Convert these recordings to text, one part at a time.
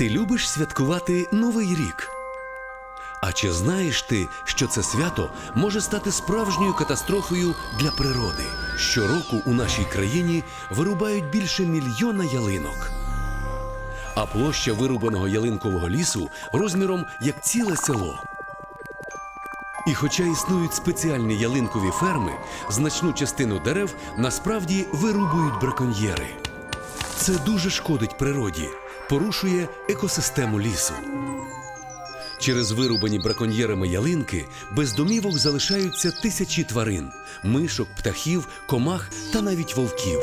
Ти любиш святкувати Новий рік? А чи знаєш ти, що це свято може стати справжньою катастрофою для природи? Щороку у нашій країні вирубають більше мільйона ялинок. А площа вирубаного ялинкового лісу розміром як ціле село. І хоча існують спеціальні ялинкові ферми, значну частину дерев насправді вирубують браконьєри. Це дуже шкодить природі, порушує екосистему лісу. Через вирубані браконьєрами ялинки без домівок залишаються тисячі тварин, мишок, птахів, комах та навіть вовків.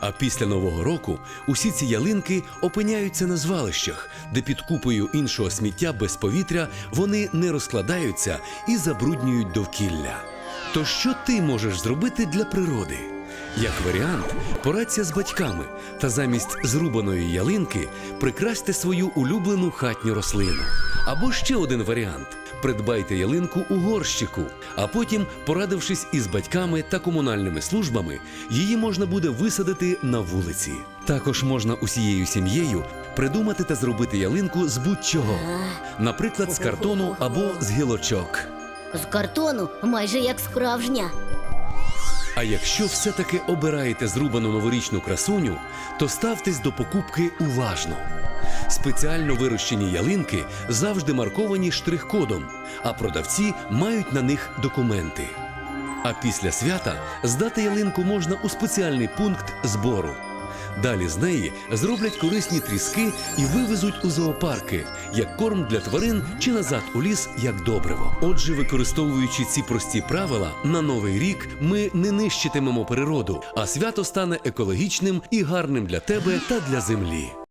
А після Нового року усі ці ялинки опиняються на звалищах, де під купою іншого сміття без повітря вони не розкладаються і забруднюють довкілля. То що ти можеш зробити для природи? Як варіант, порадься з батьками та замість зрубаної ялинки прикрасьте свою улюблену хатню рослину. Або ще один варіант. Придбайте ялинку у горщику, а потім, порадившись із батьками та комунальними службами, її можна буде висадити на вулиці. Також можна усією сім'єю придумати та зробити ялинку з будь-чого, наприклад, з картону або з гілочок. З картону майже як справжня. А якщо все-таки обираєте зрубану новорічну красуню, то ставтесь до покупки уважно. Спеціально вирощені ялинки завжди марковані штрих-кодом, а продавці мають на них документи. А після свята здати ялинку можна у спеціальний пункт збору. Далі з неї зроблять корисні тріски і вивезуть у зоопарки як корм для тварин чи назад у ліс як добриво. Отже, використовуючи ці прості правила, на новий рік ми не нищитимемо природу, а свято стане екологічним і гарним для тебе та для землі.